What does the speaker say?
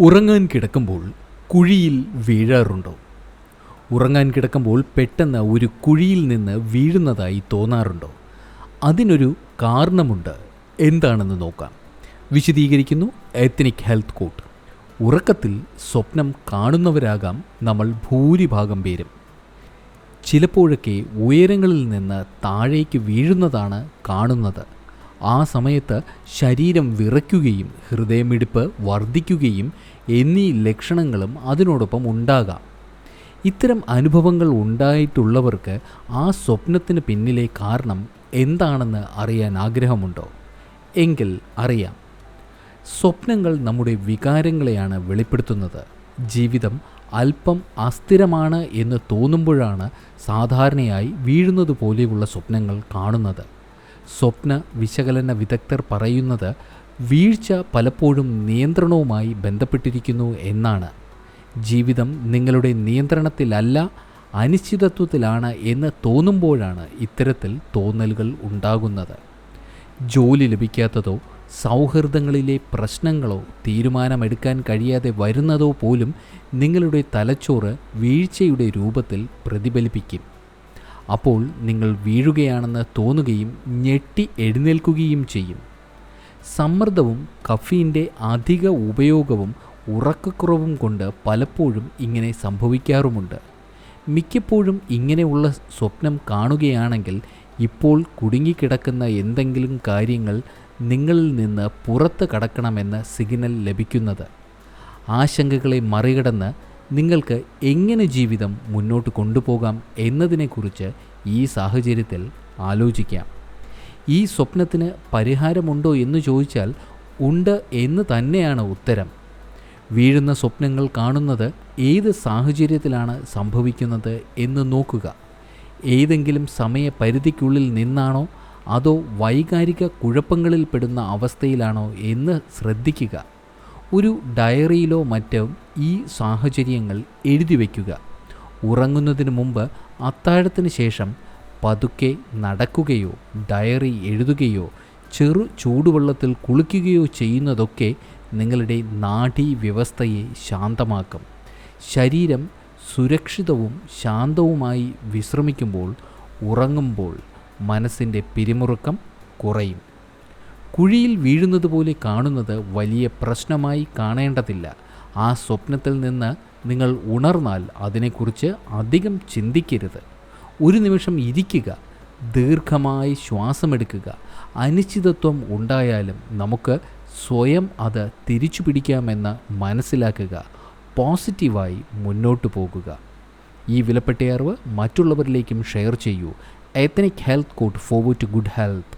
ഉറങ്ങാൻ കിടക്കുമ്പോൾ കുഴിയിൽ വീഴാറുണ്ടോ? ഉറങ്ങാൻ കിടക്കുമ്പോൾ പെട്ടെന്ന് ഒരു കുഴിയിൽ നിന്ന് വീഴുന്നതായി തോന്നാറുണ്ടോ? അതിനൊരു കാരണമുണ്ട്. എന്താണെന്ന് നോക്കാം. വിശദീകരിക്കുന്നു എത്നിക് ഹെൽത്ത് കോട്ട് ഉറക്കത്തിൽ സ്വപ്നം കാണുന്നവരാകാം നമ്മൾ ഭൂരിഭാഗം പേരും. ചിലപ്പോഴൊക്കെ ഉയരങ്ങളിൽ നിന്ന് താഴേക്ക് വീഴുന്നതാണ് കാണുന്നത്. ആ സമയത്ത് ശരീരം വിറയ്ക്കുകയും ഹൃദയമിടിപ്പ് വർദ്ധിക്കുകയും എന്നീ ലക്ഷണങ്ങളും അതിനോടൊപ്പം ഉണ്ടാകാം. ഇത്തരം അനുഭവങ്ങൾ ഉണ്ടായിട്ടുള്ളവർക്ക് ആ സ്വപ്നത്തിന് പിന്നിലെ കാരണം എന്താണെന്ന് അറിയാൻ ആഗ്രഹമുണ്ടോ? എങ്കിൽ അറിയാം. സ്വപ്നങ്ങൾ നമ്മുടെ വികാരങ്ങളെയാണ് വെളിപ്പെടുത്തുന്നത്. ജീവിതം അല്പം അസ്ഥിരമാണ് എന്ന് തോന്നുമ്പോഴാണ് സാധാരണയായി വീഴുന്നത് പോലെയുള്ള സ്വപ്നങ്ങൾ കാണുന്നത്. സ്വപ്ന വിശകലന വിദഗ്ധർ പറയുന്നത് വീഴ്ച പലപ്പോഴും നിയന്ത്രണവുമായി ബന്ധപ്പെട്ടിരിക്കുന്നു എന്നാണ്. ജീവിതം നിങ്ങളുടെ നിയന്ത്രണത്തിലല്ല അനിശ്ചിതത്വത്തിലാണ് എന്ന് തോന്നുമ്പോഴാണ് ഇത്തരത്തിൽ തോന്നലുകൾ ഉണ്ടാകുന്നത്. ജോലി ലഭിക്കാത്തതോ സൗഹൃദങ്ങളിലെ പ്രശ്നങ്ങളോ തീരുമാനമെടുക്കാൻ കഴിയാതെ വരുന്നതോ പോലും നിങ്ങളുടെ തലച്ചോറ് വീഴ്ചയുടെ രൂപത്തിൽ പ്രതിഫലിപ്പിക്കും. അപ്പോൾ നിങ്ങൾ വീഴുകയാണെന്ന് തോന്നുകയും ഞെട്ടി എഴുന്നേൽക്കുകയും ചെയ്യും. സമ്മർദ്ദവും കഫീന്റെ അധിക ഉപയോഗവും ഉറക്കക്കുറവും കൊണ്ട് പലപ്പോഴും ഇങ്ങനെ സംഭവിക്കാറുമുണ്ട്. മിക്കപ്പോഴും ഇങ്ങനെയുള്ള സ്വപ്നം കാണുകയാണെങ്കിൽ ഇപ്പോൾ കുടുങ്ങിക്കിടക്കുന്ന എന്തെങ്കിലും കാര്യങ്ങൾ നിങ്ങളിൽ നിന്ന് പുറത്ത് കടക്കണമെന്ന് സിഗ്നൽ ലഭിക്കുന്നത്. ആശങ്കകളെ മറികടന്ന് നിങ്ങൾക്ക് എങ്ങനെ ജീവിതം മുന്നോട്ട് കൊണ്ടുപോകാം എന്നതിനെക്കുറിച്ച് ഈ സാഹചര്യത്തിൽ ആലോചിക്കാം. ഈ സ്വപ്നത്തിന് പരിഹാരമുണ്ടോ എന്ന് ചോദിച്ചാൽ ഉണ്ട് എന്ന് തന്നെയാണ് ഉത്തരം. വീഴുന്ന സ്വപ്നങ്ങൾ കാണുന്നത് ഏത് സാഹചര്യത്തിലാണ് സംഭവിക്കുന്നത് എന്ന് നോക്കുക. ഏതെങ്കിലും സമയപരിധിക്കുള്ളിൽ നിന്നാണോ അതോ വൈകാരിക കുഴപ്പങ്ങളിൽപ്പെടുന്ന അവസ്ഥയിലാണോ എന്ന് ശ്രദ്ധിക്കുക. ഒരു ഡയറിയിലോ മറ്റോ ഈ സാഹചര്യങ്ങൾ എഴുതി വയ്ക്കുക. ഉറങ്ങുന്നതിന് മുമ്പ് അത്താഴത്തിന് ശേഷം പതുക്കെ നടക്കുകയോ ഡയറി എഴുതുകയോ ചെറു ചൂടുവെള്ളത്തിൽ കുളിക്കുകയോ ചെയ്യുന്നതൊക്കെ നിങ്ങളുടെ നാഡീ വ്യവസ്ഥയെ ശാന്തമാക്കും. ശരീരം സുരക്ഷിതവും ശാന്തവുമായി വിശ്രമിക്കുമ്പോൾ ഉറങ്ങുമ്പോൾ മനസ്സിന്റെ പിരിമുറുക്കം കുറയും. കുഴിയിൽ വീഴുന്നത് പോലെ കാണുന്നത് വലിയ പ്രശ്നമായി കാണേണ്ടതില്ല. ആ സ്വപ്നത്തിൽ നിന്ന് നിങ്ങൾ ഉണർന്നാൽ അതിനെക്കുറിച്ച് അധികം ചിന്തിക്കരുത്. ഒരു നിമിഷം ഇരിക്കുക ദീർഘമായി ശ്വാസമെടുക്കുക. അനിശ്ചിതത്വം ഉണ്ടായാലും നമുക്ക് സ്വയം അത് തിരിച്ചു പിടിക്കാമെന്ന് മനസ്സിലാക്കുക. പോസിറ്റീവായി മുന്നോട്ട് പോകുക. ഈ വിലപ്പെട്ട അറിവ് മറ്റുള്ളവരിലേക്കും ഷെയർ ചെയ്യൂ. Ethnic health court forward to good health